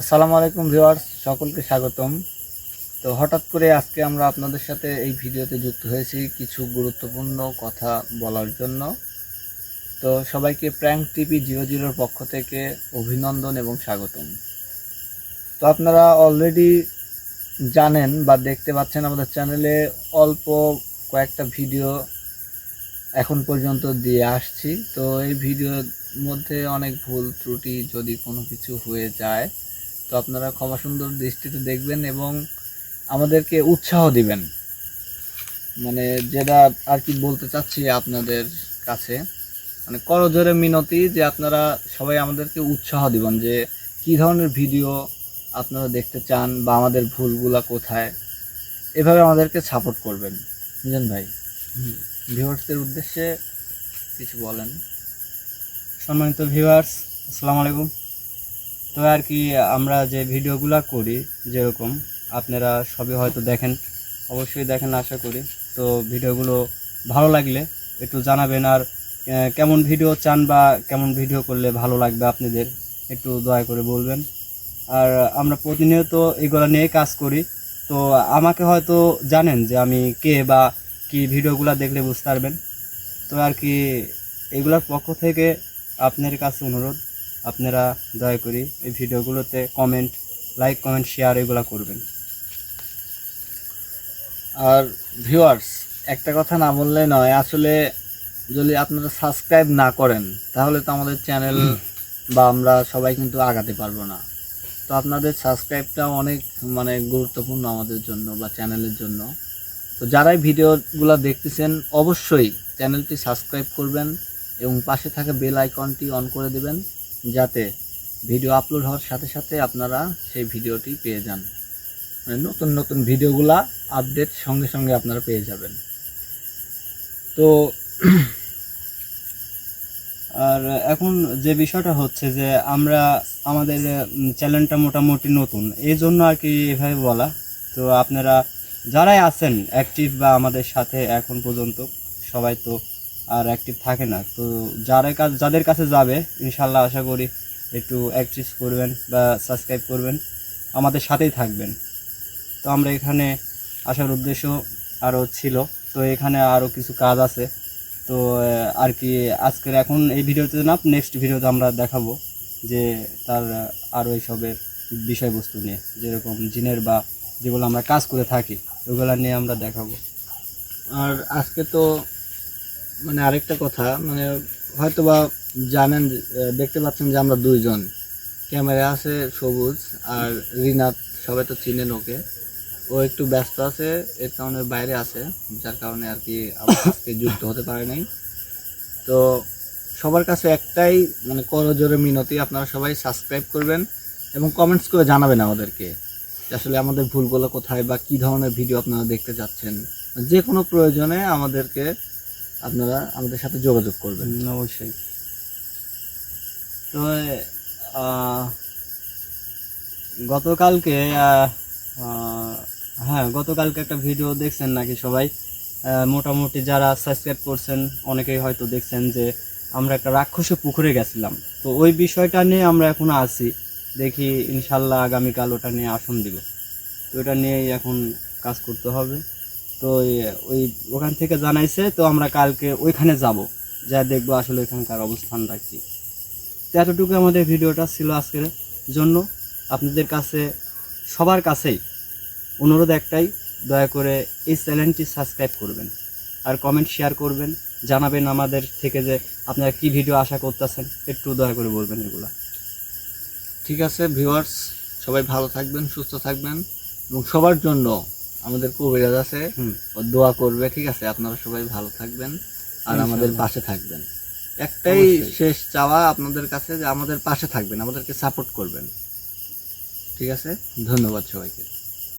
আসসালামু আলাইকুম ভিউয়ার্স, সকলকে স্বাগতম। তো হঠাৎ করে আজকে আমরা আপনাদের সাথে এই ভিডিওতে যুক্ত হয়েছি কিছু গুরুত্বপূর্ণ কথা বলার জন্য। তো সবাইকে প্র্যাঙ্ক টিভি জিরো জিরোর পক্ষ থেকে অভিনন্দন এবং স্বাগতম। তো আপনারা অলরেডি জানেন বা দেখতে পাচ্ছেন আমাদের চ্যানেলে অল্প কয়েকটা ভিডিও এখন পর্যন্ত দিয়ে আসছি। তো এই ভিডিওর মধ্যে অনেক ভুল ত্রুটি যদি কোনো কিছু হয়ে যায় তো আপনারা ক্ষমা সুন্দর দৃষ্টিতে দেখবেন এবং আমাদেরকে উৎসাহ দিবেন। মানে যেটা আর কি বলতে চাচ্ছি আপনাদের কাছে মানে করজোরে মিনতি যে আপনারা সবাই আমাদেরকে উৎসাহ দিবেন যে কি ধরনের ভিডিও আপনারা দেখতে চান বা আমাদের ভুলগুলা কোথায় এভাবে আমাদেরকে সাপোর্ট করবেন। বুঝলেন ভাই ভিউয়ার্সদের উদ্দেশ্যে কিছু বলেন। সম্মানিত ভিউয়ার্স আসসালামু আলাইকুম। তো আর কি আমরা যে ভিডিওগুলো করি যেরকম, আপনারা সবই হয়তো দেখেন, অবশ্যই দেখেন আশা করি। তো ভিডিওগুলো ভালো লাগলে একটু জানাবেন আর কেমন ভিডিও চান বা কেমন ভিডিও করলে ভালো লাগবে আপনাদের, একটু দয়া করে বলবেন। আর আমরা প্রতিনিয়ত এগুলো নিয়ে কাজ করি। তো আমাকে হয়তো জানেন যে আমি কে বা কি ভিডিওগুলো দেখলে বুঝতে পারবেন। তো আর কি এগুলোর পক্ষ থেকে আপনার কাছে অনুরোধ আপনারা দয়া করে এই ভিডিওগুলোতে কমেন্ট লাইক কমেন্ট শেয়ার এগুলো করবেন। আর ভিউয়ার্স একটা কথা না বললে নয় আসলে যদি আপনারা সাবস্ক্রাইব না করেন তাহলে তো আমাদের চ্যানেল বা আমরা সবাই কিন্তু আগাতে পারব না। তো আপনাদের সাবস্ক্রাইবটা অনেক মানে গুরুত্বপূর্ণ আমাদের জন্য বা চ্যানেলের জন্য। তো যারাই ভিডিওগুলো দেখতেছেন অবশ্যই চ্যানেলটি সাবস্ক্রাইব করবেন এবং পাশে থাকা বেল আইকনটি অন করে দেবেন। যাতে ভিডিও আপলোড হওয়ার সাথে সাথে আপনারা সেই ভিডিওটি পেয়ে যান। মানে নতুন নতুন ভিডিওগুলা আপডেট সঙ্গে সঙ্গে আপনারা পেয়ে যাবেন। তো আর এখন যে বিষয়টা হচ্ছে যে আমরা আমাদের চ্যানেলটা মোটামুটি নতুন, এই জন্য আর কি এভাবে বলা। তো আপনারা যারাই আছেন অ্যাক্টিভ বা আমাদের সাথে এখন পর্যন্ত, সবাই তো আর অ্যাক্টিভ থাকে না। তো যারা কাজ যাদের কাছে যাবে, ইনশাল্লাহ আশা করি একটু অ্যাক্টিভ করবেন বা সাবস্ক্রাইব করবেন। আমাদের সাথেই থাকবেন। তো আমরা এখানে আসার উদ্দেশ্য আরও ছিল। তো এখানে আরও কিছু কাজ আছে। তো আর কি আজকের এখন এই ভিডিওতে না নেক্সট ভিডিওতে আমরা দেখাবো যে তার আরও এইসবের বিষয়বস্তু নিয়ে, যেরকম জিনের বা যেগুলো আমরা কাজ করে থাকি, ওগুলো নিয়ে আমরা দেখাবো। আর আজকে তো মানে আরেকটা কথা মানে হয়তো বা জানেন দেখতে পাচ্ছেন যে আমরা দুইজন। ক্যামেরা আছে সবুজ আর রিনাত সবাই তো চিনেন ওকে। ও একটু ব্যস্ত আছে, এর কারণে বাইরে আছে, যার কারণে আর কি আজকে যুক্ত হতে পারে নাই। তো সবার কাছে একটাই মানে করজোরে মিনতি, আপনারা সবাই সাবস্ক্রাইব করবেন এবং কমেন্টস করে জানাবেন আমাদেরকে আসলে আমাদের ভুলগুলো কোথায় বা কি ধরনের ভিডিও আপনারা দেখতে চাচ্ছেন। যে কোনো প্রয়োজনে আমাদেরকে আপনারা আমাদের সাথে যোগাযোগ করবেন। অবশ্যই। তো গতকালকে হ্যাঁ গতকালকে একটা ভিডিও দেখছেন নাকি সবাই? মোটামুটি যারা সাবস্ক্রাইব করছেন, অনেকেই হয়তো দেখছেন যে আমরা একটা রাক্ষসে পুকুরে গেছিলাম। তো ওই বিষয়টা নিয়ে আমরা এখন আছি। দেখি ইনশাল্লাহ আগামীকাল ওটা নিয়ে আসন দিব। তো ওটা নিয়েই এখন কাজ করতে হবে। তো ওই- ওখান থেকে জানাইছে, তো আমরা কালকে ওইখানে যাব। যা দেখব আসলে ওইখানকার অবস্থানটা কি। তো এতটুকু আমাদের ভিডিওটা ছিল আজকের জন্য। আপনাদের কাছে, সবার কাছেই অনুরোধ একটাই, দয়া করে এই চ্যানেলটি সাবস্ক্রাইব করবেন। আর কমেন্ট শেয়ার করবেন, জানাবেন আমাদের থেকে যে আপনারা কি ভিডিও আশা করতেছেন, একটু দয়া করে বলবেন এগুলা। ঠিক আছে ভিউয়ার্স সবাই ভালো থাকবেন, সুস্থ থাকবেন, এবং সবার জন্য আমাদের কবিরাজ আছে ও দোয়া করবে ঠিক আছে? আপনারা সবাই ভালো থাকবেন আর আমাদের পাশে থাকবেন। একটাই শেষ চাওয়া আপনাদের কাছে যে আমাদের পাশে থাকবেন আমাদেরকে সাপোর্ট করবেন। ঠিক আছে? ধন্যবাদ সবাইকে।